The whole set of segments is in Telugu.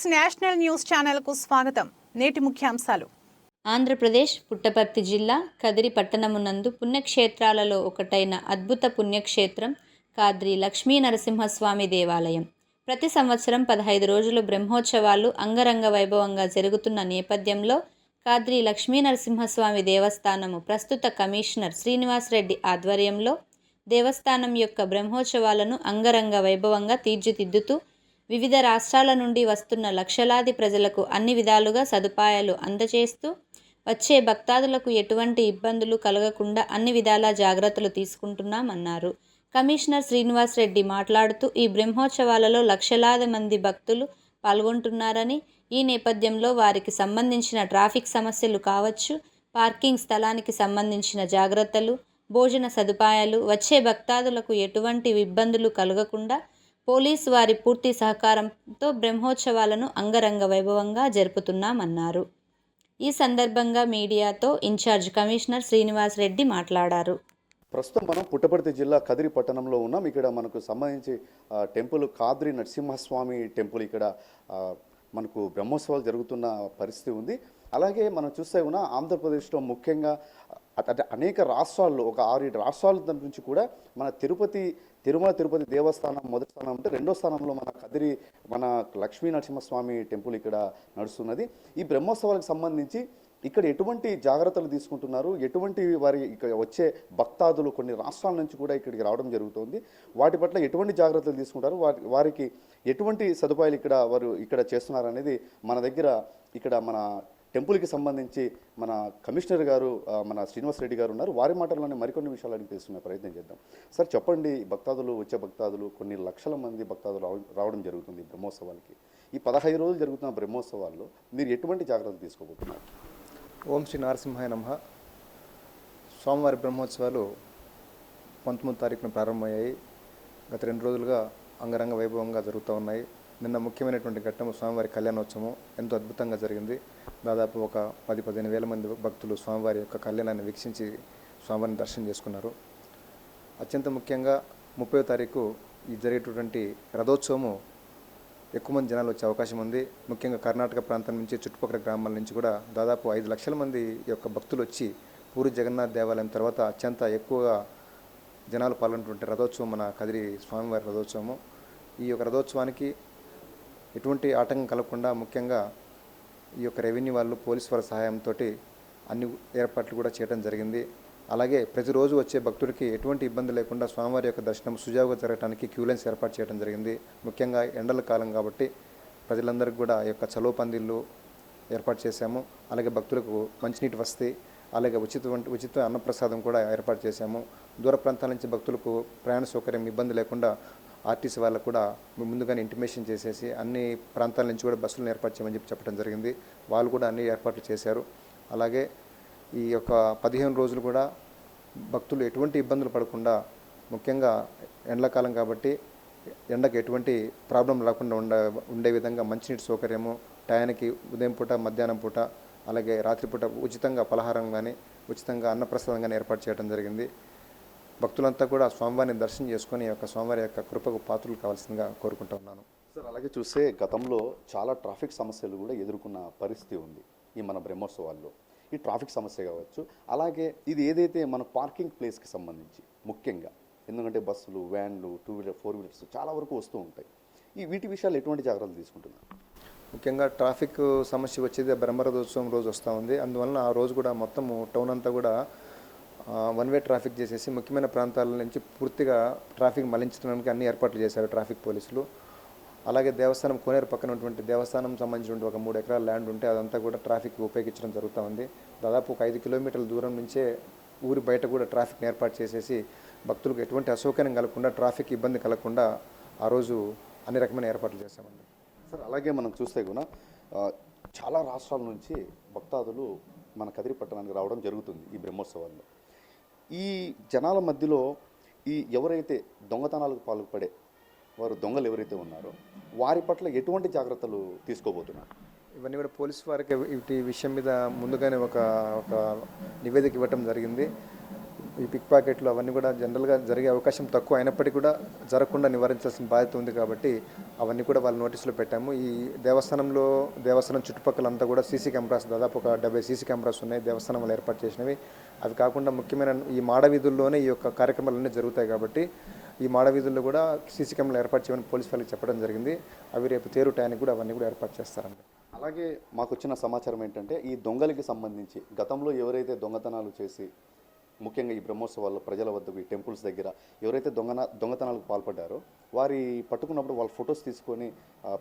సిక్స్ నేషనల్ న్యూస్ ఛానల్కు స్వాగతం. నేటి ముఖ్యాంశాలు. ఆంధ్రప్రదేశ్ పుట్టపర్తి జిల్లా కదిరి పట్టణమునందు పుణ్యక్షేత్రాలలో ఒకటైన అద్భుత పుణ్యక్షేత్రం కాద్రి లక్ష్మీ నరసింహస్వామి దేవాలయం. ప్రతి సంవత్సరం పదహైదు రోజులు బ్రహ్మోత్సవాలు అంగరంగ వైభవంగా జరుగుతున్న నేపథ్యంలో కాద్రి లక్ష్మీ నరసింహస్వామి దేవస్థానము ప్రస్తుత కమిషనర్ శ్రీనివాస్ రెడ్డి ఆధ్వర్యంలో దేవస్థానం యొక్క బ్రహ్మోత్సవాలను అంగరంగ వైభవంగా తీర్చిదిద్దుతూ వివిధ రాష్ట్రాల నుండి వస్తున్న లక్షలాది ప్రజలకు అన్ని విధాలుగా సదుపాయాలు అందజేస్తూ వచ్చే భక్తాదులకు ఎటువంటి ఇబ్బందులు కలగకుండా అన్ని విధాల జాగ్రత్తలు తీసుకుంటున్నామన్నారు. కమిషనర్ శ్రీనివాస్ రెడ్డి మాట్లాడుతూ ఈ బ్రహ్మోత్సవాలలో లక్షలాది మంది భక్తులు పాల్గొంటున్నారని ఈ నేపథ్యంలో వారికి సంబంధించిన ట్రాఫిక్ సమస్యలు కావచ్చు పార్కింగ్ స్థలానికి సంబంధించిన జాగ్రత్తలు భోజన సదుపాయాలు వచ్చే భక్తాదులకు ఎటువంటి ఇబ్బందులు కలగకుండా పోలీసు వారి పూర్తి సహకారంతో బ్రహ్మోత్సవాలను అంగరంగ వైభవంగా జరుపుతున్నామన్నారు. ఈ సందర్భంగా మీడియాతో ఇన్ఛార్జ్ కమిషనర్ శ్రీనివాస్ రెడ్డి మాట్లాడారు. ప్రస్తుతం మనం పుట్టపర్తి జిల్లా కదిరి పట్టణంలో ఉన్నాం. ఇక్కడ మనకు సంబంధించి టెంపుల్ కాద్రి నరసింహస్వామి టెంపుల్ ఇక్కడ మనకు బ్రహ్మోత్సవాలు జరుగుతున్న పరిస్థితి ఉంది. అలాగే మనం చూస్తే ఉన్న ఆంధ్రప్రదేశ్లో ముఖ్యంగా అంటే అనేక రాష్ట్రాల్లో ఒక ఆరు ఏడు రాష్ట్రాల దాని నుంచి కూడా మన తిరుపతి తిరుమల తిరుపతి దేవస్థానం మొదటి స్థానం అంటే రెండో స్థానంలో మన కదిరి మన లక్ష్మీ నరసింహస్వామి టెంపుల్ ఇక్కడ నడుస్తున్నది. ఈ బ్రహ్మోత్సవాలకు సంబంధించి ఇక్కడ ఎటువంటి జాగ్రత్తలు తీసుకుంటున్నారు? ఎటువంటి వారి ఇక్కడ వచ్చే భక్తాదులు కొన్ని రాష్ట్రాల నుంచి కూడా ఇక్కడికి రావడం జరుగుతుంది. వాటి పట్ల ఎటువంటి జాగ్రత్తలు తీసుకుంటారు? వారి వారికి ఎటువంటి సదుపాయాలు ఇక్కడ వారు ఇక్కడ చేస్తున్నారు అనేది మన దగ్గర ఇక్కడ మన టెంపుల్కి సంబంధించి మన కమిషనర్ గారు మన శ్రీనివాస్ రెడ్డి గారు ఉన్నారు. వారి మాటల్లోనే మరికొన్ని విషయాలు అడిగి తెలుసుకునే ప్రయత్నం చేద్దాం. సార్ చెప్పండి భక్తాదులు వచ్చే భక్తాదులు కొన్ని లక్షల మంది భక్తాదులు రావడం జరుగుతుంది బ్రహ్మోత్సవాలకి. ఈ పదహైదు రోజులు జరుగుతున్న బ్రహ్మోత్సవాల్లో మీరు ఎటువంటి జాగ్రత్తలు తీసుకోబోతున్నారు? ఓం శ్రీ నరసింహాయ నమ. స్వామివారి బ్రహ్మోత్సవాలు పంతొమ్మిది తారీఖున ప్రారంభమయ్యాయి. గత రెండు రోజులుగా అంగరంగ వైభవంగా జరుగుతూ ఉన్నాయి. నిన్న ముఖ్యమైనటువంటి ఘట్టము స్వామివారి కళ్యాణోత్సవం ఎంతో అద్భుతంగా జరిగింది. దాదాపు ఒక పది పదిహేను వేల మంది భక్తులు స్వామివారి యొక్క కళ్యాణాన్ని వీక్షించి స్వామివారిని దర్శనం చేసుకున్నారు. అత్యంత ముఖ్యంగా ముప్పై తారీఖు ఈ జరిగేటటువంటి రథోత్సవము ఎక్కువ మంది జనాలు వచ్చే అవకాశం ఉంది. ముఖ్యంగా కర్ణాటక ప్రాంతం నుంచి చుట్టుపక్కల గ్రామాల నుంచి కూడా దాదాపు ఐదు లక్షల మంది యొక్క భక్తులు వచ్చి పూరి జగన్నాథ్ దేవాలయం తర్వాత అత్యంత ఎక్కువగా జనాలు పాల్గొన్నటువంటి రథోత్సవం మన కదిరి స్వామివారి రథోత్సవము. ఈ యొక్క రథోత్సవానికి ఎటువంటి ఆటంకం కలగకుండా ముఖ్యంగా ఈ యొక్క రెవెన్యూ వాళ్ళు పోలీస్ వారి సహాయంతో అన్ని ఏర్పాట్లు కూడా చేయడం జరిగింది. అలాగే ప్రతిరోజు వచ్చే భక్తుడికి ఎటువంటి ఇబ్బంది లేకుండా స్వామివారి యొక్క దర్శనం సుజావుగా జరగడానికి క్యూలెన్స్ ఏర్పాటు చేయడం జరిగింది. ముఖ్యంగా ఎండల కాలం కాబట్టి ప్రజలందరికీ కూడా ఈ యొక్క చలో పందిళ్ళు ఏర్పాటు చేశాము. అలాగే భక్తులకు మంచినీటి వసతి అలాగే ఉచిత ఉచిత అన్నప్రసాదం కూడా ఏర్పాటు చేశాము. దూర ప్రాంతాల నుంచి భక్తులకు ప్రయాణ సౌకర్యం ఇబ్బంది లేకుండా ఆర్టీసీ వాళ్ళకు కూడా ముందుగానే ఇంటిమేషన్ చేసేసి అన్ని ప్రాంతాల నుంచి కూడా బస్సులను ఏర్పాటు చేయమని చెప్పి చెప్పడం జరిగింది. వాళ్ళు కూడా అన్ని ఏర్పాట్లు చేశారు. అలాగే ఈ యొక్క పదిహేను రోజులు కూడా భక్తులు ఎటువంటి ఇబ్బందులు పడకుండా ముఖ్యంగా ఎండాకాలం కాబట్టి ఎండకు ఎటువంటి ప్రాబ్లం లేకుండా ఉండ ఉండే విధంగా మంచినీటి సౌకర్యము టయానికి ఉదయం పూట మధ్యాహ్నం పూట అలాగే రాత్రిపూట ఉచితంగా పలహారం కానీ ఉచితంగా అన్నప్రసాదం కానీ ఏర్పాటు చేయడం జరిగింది. భక్తులంతా కూడా స్వామివారిని దర్శనం చేసుకొని యొక్క స్వామివారి యొక్క కృపకు పాత్రలు కావాల్సిందిగా కోరుకుంటూ ఉన్నాను. సార్ అలాగే చూస్తే గతంలో చాలా ట్రాఫిక్ సమస్యలు కూడా ఎదుర్కొన్న పరిస్థితి ఉంది ఈ మన బ్రహ్మోత్సవాల్లో. ఈ ట్రాఫిక్ సమస్య కావచ్చు అలాగే ఇది ఏదైతే మన పార్కింగ్ ప్లేస్కి సంబంధించి ముఖ్యంగా ఎందుకంటే బస్సులు వ్యాన్లు టూ వీలర్ ఫోర్ వీలర్స్ చాలా వరకు వస్తూ ఉంటాయి. ఈ వీటి విషయాలు ఎటువంటి జాగ్రత్తలు తీసుకుంటున్నారు? ముఖ్యంగా ట్రాఫిక్ సమస్య వచ్చేది బ్రహ్మరథోత్సవం రోజు వస్తూ ఉంది. అందువలన ఆ రోజు కూడా మొత్తము టౌన్ అంతా కూడా వన్ వే ట్రాఫిక్ చేసేసి ముఖ్యమైన ప్రాంతాల నుంచి పూర్తిగా ట్రాఫిక్ మళ్ళించడానికి అన్ని ఏర్పాట్లు చేశారు ట్రాఫిక్ పోలీసులు. అలాగే దేవస్థానం కోనేరు పక్కన ఉన్నటువంటి దేవస్థానం సంబంధించినటువంటి ఒక మూడు ఎకరాల ల్యాండ్ ఉంటే అదంతా కూడా ట్రాఫిక్ ఉపయోగించడం జరుగుతూ ఉంది. దాదాపు ఒక ఐదు కిలోమీటర్ల దూరం నుంచే ఊరి బయట కూడా ట్రాఫిక్ని ఏర్పాటు చేసేసి భక్తులకు ఎటువంటి అసౌకర్యం కలగకుండా ట్రాఫిక్ ఇబ్బంది కలగకుండా ఆ రోజు అన్ని రకమైన ఏర్పాట్లు చేశామండి. సార్ అలాగే మనం చూస్తే కూడా చాలా రాష్ట్రాల నుంచి భక్తాదులు మన కదిరి పట్టణానికి రావడం జరుగుతుంది ఈ బ్రహ్మోత్సవాల్లో. ఈ జనాల మధ్యలో ఈ ఎవరైతే దొంగతనాలకు పాల్పడే వారు దొంగలు ఎవరైతే ఉన్నారో వారి పట్ల ఎటువంటి జాగ్రత్తలు తీసుకోబోతున్నారు? ఇవన్నీ కూడా పోలీసు వారికి వీటి విషయం మీద ముందుగానే ఒక ఒక నివేదిక ఇవ్వటం జరిగింది. ఈ పిక్ పాకెట్లు అవన్నీ కూడా జనరల్గా జరిగే అవకాశం తక్కువ అయినప్పటికీ కూడా జరగకుండా నివారించాల్సిన బాధ్యత ఉంది కాబట్టి అవన్నీ కూడా వాళ్ళ నోటీసులో పెట్టాము. ఈ దేవస్థానంలో దేవస్థానం చుట్టుపక్కల అంతా కూడా సీసీ కెమెరాస్ దాదాపు ఒక డెబ్బై సీసీ కెమెరాస్ ఉన్నాయి దేవస్థానం వాళ్ళు ఏర్పాటు చేసినవి. అవి కాకుండా ముఖ్యమైన ఈ మాడ వీధుల్లోనే ఈ యొక్క కార్యక్రమాలన్నీ జరుగుతాయి కాబట్టి ఈ మాడ వీధుల్లో కూడా సీసీ కెమెరాలు ఏర్పాటు చేయమని పోలీస్ వాళ్ళకి చెప్పడం జరిగింది. అవి రేపు తేరు టయానికి కూడా అవన్నీ కూడా ఏర్పాటు చేస్తారండి. అలాగే మాకు వచ్చిన సమాచారం ఏంటంటే ఈ దొంగలకి సంబంధించి గతంలో ఎవరైతే దొంగతనాలు చేసి ముఖ్యంగా ఈ బ్రహ్మోత్సవాల్లో ప్రజల వద్దకు ఈ టెంపుల్స్ దగ్గర ఎవరైతే దొంగన దొంగతనాలకు పాల్పడ్డారో వారి పట్టుకున్నప్పుడు వాళ్ళ ఫొటోస్ తీసుకొని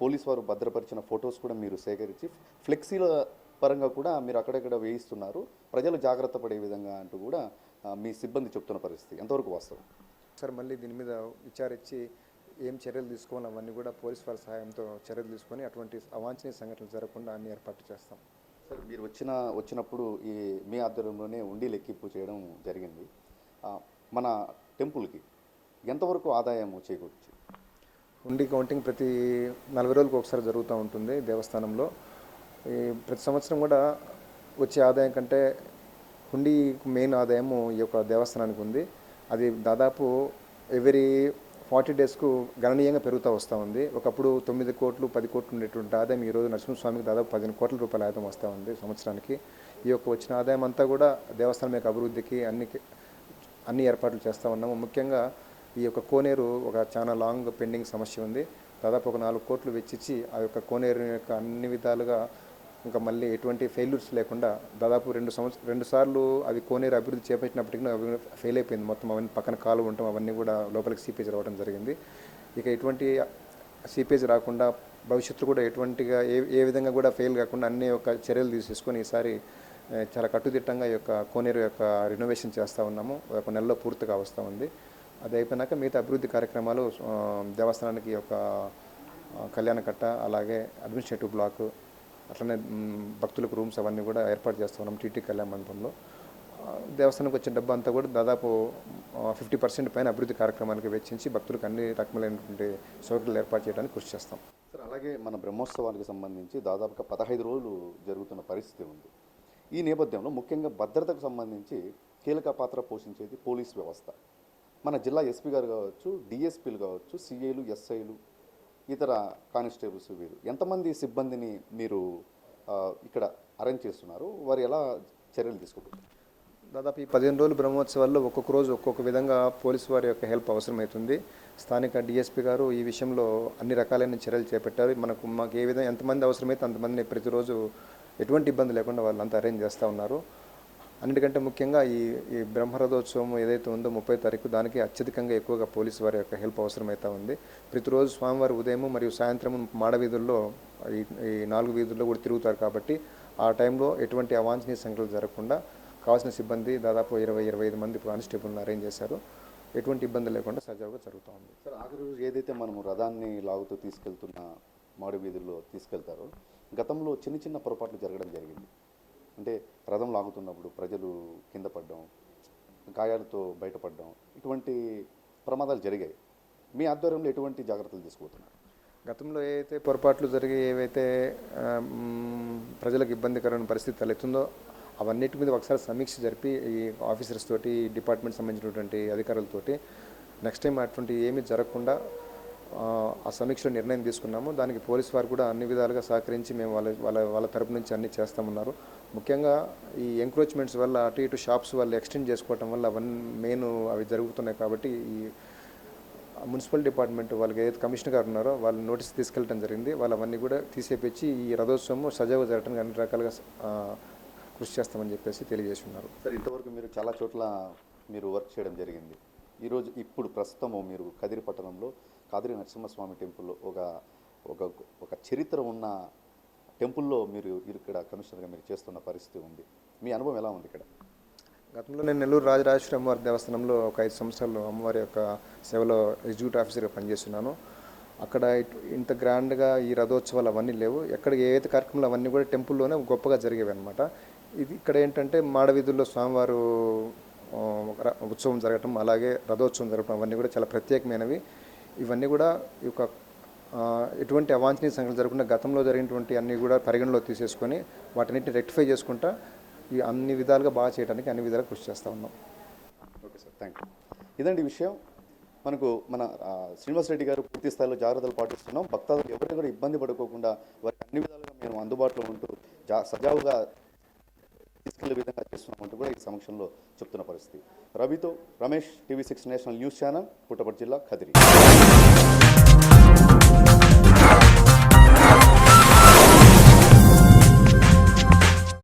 పోలీస్ వారు భద్రపరిచిన ఫొటోస్ కూడా మీరు సేకరించి ఫ్లెక్సీల పరంగా కూడా మీరు అక్కడక్కడ వేయిస్తున్నారు. ప్రజలు జాగ్రత్త పడే విధంగా అంటూ కూడా మీ సిబ్బంది చెప్తున్న పరిస్థితి. ఎంతవరకు వాస్తవం? సార్ మళ్ళీ దీని మీద విచారించి ఏం చర్యలు తీసుకోవాలి అవన్నీ కూడా పోలీస్ వారి సహాయంతో చర్యలు తీసుకొని అటువంటి అవాంఛనీయ సంఘటనలు జరగకుండా అన్ని ఏర్పాటు చేస్తాం. సార్ మీరు వచ్చిన వచ్చినప్పుడు ఈ మీ ఆధ్వర్యంలోనే ఉండి లెక్కింపు చేయడం జరిగింది. మన టెంపుల్కి ఎంతవరకు ఆదాయం చేకూర్చి? హుండీ కౌంటింగ్ ప్రతి నలభై రోజులకు ఒకసారి జరుగుతూ ఉంటుంది దేవస్థానంలో. ఈ ప్రతి సంవత్సరం కూడా వచ్చే ఆదాయం కంటే హుండీ మెయిన్ ఆదాయము ఈ యొక్క దేవస్థానానికి ఉంది. అది దాదాపు ఎవరీ ఫార్టీ డేస్కు గణనీయంగా పెరుగుతూ వస్తూ ఉంది. ఒకప్పుడు తొమ్మిది కోట్లు పది కోట్లు ఉండేటువంటి ఆదాయం ఈరోజు నరసింహస్వామికి దాదాపు పదిహేను కోట్ల రూపాయల ఆదాయం వస్తూ ఉంది సంవత్సరానికి. ఈ యొక్క వచ్చిన ఆదాయం అంతా కూడా దేవస్థానం యొక్క అభివృద్ధికి అన్ని అన్ని ఏర్పాట్లు చేస్తూ ఉన్నాము. ముఖ్యంగా ఈ యొక్క కోనేరు ఒక చాలా లాంగ్ పెండింగ్ సమస్య ఉంది. దాదాపు ఒక నాలుగు కోట్లు వెచ్చిచ్చి ఆ యొక్క కోనేరు యొక్క అన్ని విధాలుగా ఇంకా మళ్ళీ ఎటువంటి ఫెయిల్యూర్స్ లేకుండా దాదాపు రెండు సంవత్సరం రెండు సార్లు అవి కోనేరు అభివృద్ధి చేపట్టినప్పటికీ అవి ఫెయిల్ అయిపోయింది. మొత్తం అవన్నీ పక్కన కాలు ఉండటం అవన్నీ కూడా లోపలికి సీపేజ్ రావడం జరిగింది. ఇక ఎటువంటి సీపేజ్ రాకుండా భవిష్యత్తులో కూడా ఎటువంటిగా ఏ ఏ విధంగా కూడా ఫెయిల్ కాకుండా అన్ని యొక్క చర్యలు తీసేసుకొని ఈసారి చాలా కట్టుదిట్టంగా ఈ యొక్క కోనేరు యొక్క రినోవేషన్ చేస్తూ ఉన్నాము. ఒక నెలలో పూర్తిగా వస్తూ ఉంది. అది అయిపోయినాక మిగతా అభివృద్ధి కార్యక్రమాలు దేవస్థానానికి ఒక యొక్క కట్ట కళ్యాణకట్ట అలాగే అడ్మినిస్ట్రేటివ్ బ్లాక్ అట్లనే భక్తులకు రూమ్స్ అవన్నీ కూడా ఏర్పాటు చేస్తూ ఉన్నాం టీటీ కళ్యాణ మండపంలో. దేవస్థానంకి వచ్చిన డబ్బు అంతా కూడా దాదాపు ఫిఫ్టీ పర్సెంట్ పైన అభివృద్ధి కార్యక్రమాలకు వెచ్చించి భక్తులకు అన్ని రకములైనటువంటి సౌకర్యాలు ఏర్పాటు చేయడానికి కృషి చేస్తాం. సార్ అలాగే మన బ్రహ్మోత్సవానికి సంబంధించి దాదాపుగా పదహైదు రోజులు జరుగుతున్న పరిస్థితి ఉంది. ఈ నేపథ్యంలో ముఖ్యంగా భద్రతకు సంబంధించి కీలక పాత్ర పోషించేది పోలీస్ వ్యవస్థ. మన జిల్లా ఎస్పీ గారు కావచ్చు డిఎస్పీలు కావచ్చు సిఐలు ఎస్ఐలు ఇతర కానిస్టేబుల్స్ వీరు. ఎంతమంది సిబ్బందిని మీరు ఇక్కడ అరేంజ్ చేస్తున్నారు? వారు ఎలా చర్యలు తీసుకుంటున్నారు? దాదాపు ఈ పదిహేను రోజులు బ్రహ్మోత్సవాల్లో ఒక్కొక్క రోజు ఒక్కొక్క విధంగా పోలీసు వారి యొక్క హెల్ప్ అవసరమవుతుంది. స్థానిక డిఎస్పీ గారు ఈ విషయంలో అన్ని రకాలైన చర్యలు చేపట్టారు. మనకు మాకు ఏ విధంగా ఎంతమంది అవసరమైతే అంతమందిని ప్రతిరోజు ఎటువంటి ఇబ్బంది లేకుండా వాళ్ళంతా అరేంజ్ చేస్తూ ఉన్నారు. అన్నిటికంటే ముఖ్యంగా ఈ ఈ బ్రహ్మరథోత్సవం ఏదైతే ఉందో ముప్పై తారీఖు దానికి అత్యధికంగా ఎక్కువగా పోలీసు వారి యొక్క హెల్ప్ అవసరమైతే ఉంది. ప్రతిరోజు స్వామివారి ఉదయం మరియు సాయంత్రం మాడ వీధుల్లో ఈ ఈ నాలుగు వీధుల్లో కూడా తిరుగుతారు కాబట్టి ఆ టైంలో ఎటువంటి అవాంఛనీయ సంఖ్యలు జరగకుండా కావాల్సిన సిబ్బంది దాదాపు ఇరవై ఇరవై ఐదు మంది కానిస్టేబుల్ని అరేంజ్ చేశారు. ఎటువంటి ఇబ్బంది లేకుండా సజావుగా జరుగుతూ ఉంది. సార్ ఆఖరి రోజు ఏదైతే మనము రథాన్ని లాగుతూ తీసుకెళ్తున్న మాడు వీధుల్లో తీసుకెళ్తారో గతంలో చిన్న చిన్న పొరపాట్లు జరగడం జరిగింది. అంటే రథం లాగుతున్నప్పుడు ప్రజలు కింద పడడం గాయాలతో బయటపడడం ఇటువంటి ప్రమాదాలు జరిగాయి. మీ ఆధ్వర్యంలో ఎటువంటి జాగ్రత్తలు తీసుకుపోతున్నారు? గతంలో ఏవైతే పొరపాట్లు జరిగి ఏవైతే ప్రజలకు ఇబ్బందికరమైన పరిస్థితి తలెత్తుందో అవన్నిటి మీద ఒకసారి సమీక్ష జరిపి ఈ ఆఫీసర్స్ తోటి డిపార్ట్మెంట్ సంబంధించినటువంటి అధికారులతోటి నెక్స్ట్ టైం అటువంటి ఏమీ జరగకుండా ఆ, సమీక్షలో నిర్ణయం తీసుకున్నాము. దానికి పోలీస్ వారు కూడా అన్ని విధాలుగా సహకరించి మేము వాళ్ళ వాళ్ళ వాళ్ళ తరపు నుంచి అన్ని చేస్తామన్నారు. ముఖ్యంగా ఈ ఎంక్రోచ్మెంట్స్ వల్ల అటు ఇటు షాప్స్ వాళ్ళు ఎక్స్టెండ్ చేసుకోవటం వల్ల అవన్నీ మెయిన్ అవి జరుగుతున్నాయి కాబట్టి ఈ మున్సిపల్ డిపార్ట్మెంట్ వాళ్ళకి ఏదైతే కమిషనర్ గారు ఉన్నారో వాళ్ళు నోటీస్ తీసుకెళ్ళడం జరిగింది. వాళ్ళు అవన్నీ కూడా తీసేపించి ఈ రథోత్సవం సజావుగా జరగడానికి అన్ని రకాలుగా కృషి చేస్తామని చెప్పేసి తెలియజేసి ఉన్నారు. సార్ ఇంతవరకు మీరు చాలా చోట్ల మీరు వర్క్ చేయడం జరిగింది. ఈరోజు ఇప్పుడు ప్రస్తుతము మీరు కదిరి పట్టణంలో కాదిరి నరసింహస్వామి టెంపుల్లో ఒక ఒక ఒక చరిత్ర ఉన్న టెంపుల్లో మీరు ఇక్కడ కమిషనర్గా మీరు చేస్తున్న పరిస్థితి ఉంది. మీ అనుభవం ఎలా ఉంది ఇక్కడ? గతంలో నేను నెల్లూరు రాజరాజేశ్వరి అమ్మవారి దేవస్థానంలో ఒక ఐదు సంవత్సరాలు అమ్మవారి యొక్క సేవలో ఎగ్జిక్యూటివ్ ఆఫీసర్గా పనిచేస్తున్నాను. అక్కడ ఇంత గ్రాండ్గా ఈ రథోత్సవాలు అవన్నీ లేవు. ఎక్కడ ఏదైతే కార్యక్రమాలు అవన్నీ కూడా టెంపుల్లోనే గొప్పగా జరిగేవి అనమాట ఇది ఇక్కడ ఏంటంటే మాడవీధుల్లో స్వామివారు ర- ఉత్సవం జరగటం అలాగే రథోత్సవం జరగటం అవన్నీ కూడా చాలా ప్రత్యేకమైనవి. ఇవన్నీ కూడా ఈ యొక్క ఎటువంటి అవాంఛనీయ సంఘటనలు జరగకుండా గతంలో జరిగినటువంటి అన్నీ కూడా పరిగణలో తీసేసుకొని వాటన్నిటిని రెక్టిఫై చేసుకుంటా ఈ అన్ని విధాలుగా బాగా చేయడానికి అన్ని విధాలుగా కృషి చేస్తూ ఉన్నాం. ఓకే సార్ థ్యాంక్ యూ ఇదండి విషయం. మనకు మన శ్రీనివాస్ రెడ్డి గారు పూర్తి స్థాయిలో జాగ్రత్తలు పాటిస్తున్నాం. భక్తాదులు ఎవరు కూడా ఇబ్బంది పడుకోకుండా వారికి అన్ని విధాలుగా మేము అందుబాటులో ఉంటూ జా సజావుగా తీసుకెళ్ళే విధంగా చేస్తున్నామంటూ కూడా ఈ సమక్షంలో చెప్తున్న పరిస్థితి. రవితో Ramesh TV six national news channel Puttaparthi జిల్లా కదిరి.